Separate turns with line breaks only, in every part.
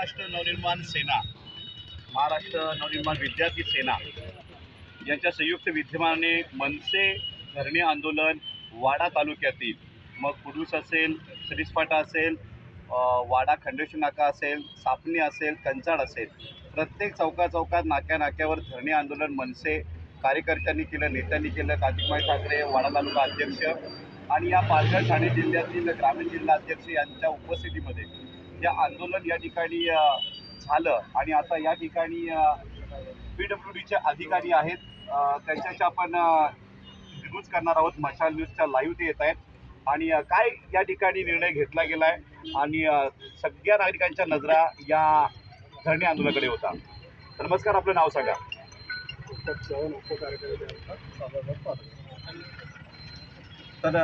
महाराष्ट्र नवनिर्माण सेना महाराष्ट्र नवनिर्माण विद्यार्थी सेना यांच्या संयुक्त विद्यमाने मनसे धरणे आंदोलन वाडा तालुक्यातील. मग कुडूस असेल सरिसफाटा असेल वाडा खंडेश नाका असेल सापणी असेल कंचाड असेल प्रत्येक चौका चौकात नाक्या नाक्यावर धरणे आंदोलन मनसे कार्यकर्त्यांनी केलं नेत्यांनी केलं कार्तिकमाई ठाकरे वाडा तालुका अध्यक्ष आणि या पालघर ठाणे जिल्ह्यातील ग्रामीण जिल्हा अध्यक्ष यांच्या उपस्थितीमध्ये या आंदोलन या ठिकाणी झालं आणि आता या ठिकाणी पी डब्ल्यू डीचे अधिकारी आहेत. त्यांच्याशी आपण न्यूज करणार आहोत. मशाल न्यूजच्या लाईव्ह ते येत आहेत. आणि काय या ठिकाणी निर्णय घेतला गेला आहे आणि सगळ्या नागरिकांच्या नजरा या धरणे आंदोलनाकडे होता. तर नमस्कार आपलं नाव सांगा. तर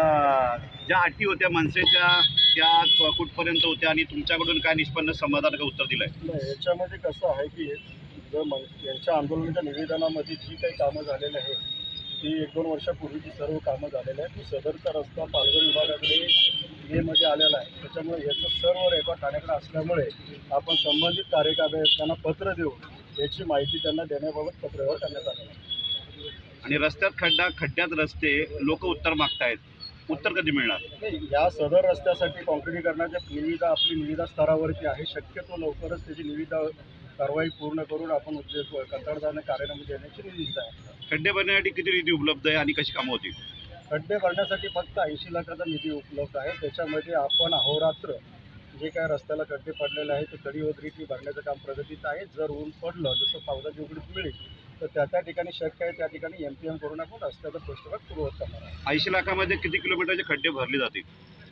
ज्या अटी होत्या मनसेच्या त्या कुठपर्यंत होत्या आणि तुमच्याकडून काय निष्पन्न समाधानक उत्तर दिलंय?
याच्यामध्ये कसं आहे की जर यांच्या आंदोलनाच्या निवेदनामध्ये जी काही कामं झालेली आहेत ती एक दोन वर्षापूर्वीची सर्व कामं झालेली आहेत ती सदरचा रस्ता पालघर विभागाकडे मेमध्ये आलेला आहे. त्याच्यामुळे याचं सर्व रेकॉर्ड ठाण्याकडे असल्यामुळे आपण संबंधित कार्यकारित्यांना पत्र देऊन याची माहिती त्यांना देण्याबाबत पत्रव्यवहार करण्यात आलेला आहे.
आणि रस्त्यात खड्डा खड्ड्यात रस्ते लोक उत्तर मागतायत. उत्तर कधी मिळणार?
नाही या सदर रस्त्यासाठी काँक्रिटीकरणाच्या निविदा आपली निविदा स्तरावरती आहे. शक्यतो लवकरच त्याची निविदा कारवाई पूर्ण करून आपण उद्योग कंत्राटदाराने कार्यान्वयन देण्याची निविदा आहे.
खड्डे भरण्यासाठी किती निधी उपलब्ध आहे आणि कशी कामं होती
खड्डे भरण्यासाठी फक्त ऐंशी लाखाचा निधी उपलब्ध आहे. त्याच्यामध्ये आपण अहोरात्र जे काय रस्त्याला खड्डे पडलेले आहेत ते कडी वगैरे भरण्याचं काम प्रगतीत आहे. जर ऊन पडलं जसं पावसाची उघडीत मिळेल तर त्या त्या ठिकाणी शक्य आहे त्या ठिकाणी एम पी एम करून आपण रस्त्याचा पृष्ठभाग पूर्वत करणार आहे.
ऐंशी लाखामध्ये किती किलोमीटरचे खड्डे भरले जातील?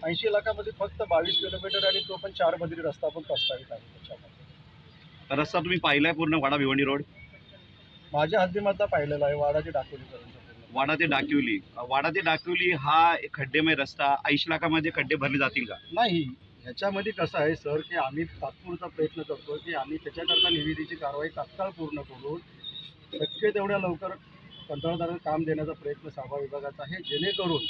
ऐंशी लाखामध्ये फक्त बावीस किलोमीटर आणि तो पण चार मधली रस्ता पण प्रस्तावित आहे त्याच्यामध्ये.
रस्ता तुम्ही पाहिलाय पूर्ण वाडा भिवंडी रोड?
माझ्या हद्दीमधला पाहिलेला आहे वाडाची डाकोलीपर्यंत
वाडा ते डाकिवली वाडा ते डाकिवली हा खड्डेमय रस्ता. ऐंशी लाखामध्ये खड्डे भरले जातील का?
नाही. ह्याच्यामध्ये कसं आहे सर की आम्ही तात्पुरता प्रयत्न करतो की आम्ही त्याच्याकरता निविदेची कारवाई तात्काळ पूर्ण करून शक्य तेवढ्या लवकर कंत्राटदारांना काम देण्याचा प्रयत्न साभा विभागाचा आहे. जेणेकरून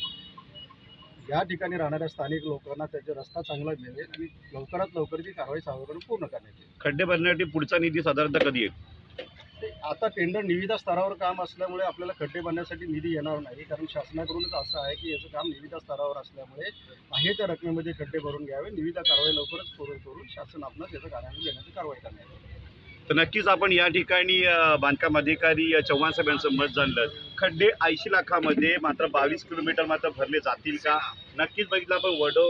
या ठिकाणी राहणाऱ्या स्थानिक लोकांना त्याचा रस्ता चांगला मिळेल आणि लवकरात लवकर ती कारवाई सावकारून पूर्ण करण्यात येईल.
खड्डे भरण्यासाठी पुढचा निधी साधारणतः कधी येईल?
ते आता टेंडर निविदा स्तरावर काम असल्यामुळे आपल्याला खड्डे बांधण्यासाठी निधी येणार नाही कारण शासनाकडूनच असं आहे की याचं काम निविदा स्तरावर असल्यामुळे आहे त्या रकमेमध्ये खड्डे भरून घ्यावे. निविदा कारवाई लवकरच पूर्ण करून शासन आपणास त्याचं कार्यान्वयन देण्याची कारवाई करण्यात येईल
तर नक्कीच आपण या ठिकाणी बांधकाम अधिकारी चव्हाण साहेबांचं मत जाणलं. खड्डे ऐंशी लाखामध्ये मात्र बावीस किलोमीटर मात्र भरले जातील का? नक्कीच बघितलं आपण वडो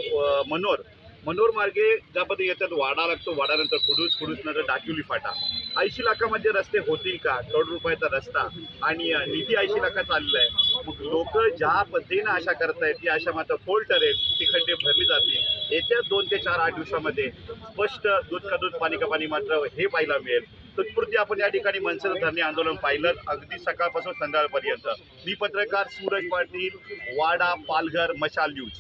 मनोर मनोर मार्गे ज्या पद्धती येतात वाडा लागतो. वाडानंतर खुडूस कुडूस नंतर डाकिवली फाटा. ऐंशी लाखामध्ये रस्ते होतील का? करोड रुपयाचा रस्ता आणि निधी ऐंशी लाखाचा आलेला आहे. मग लोक ज्या पद्धतीनं आशा करतायत ती आशा मात्र फोल ठरेल ती खड्डे भरली जातील येत्या दोन ते चार आठ दिवसामध्ये स्पष्ट दूध का दूध पाणी का पाणी मात्र हे पाहायला मिळेल. तत्पुरती आपण या ठिकाणी मनसेचं धरणे आंदोलन पाहिलं. अगदी सकाळपासून संध्याकाळपर्यंत. मी पत्रकार सूरज पाटील वाडा पालघर मशाल न्यूज.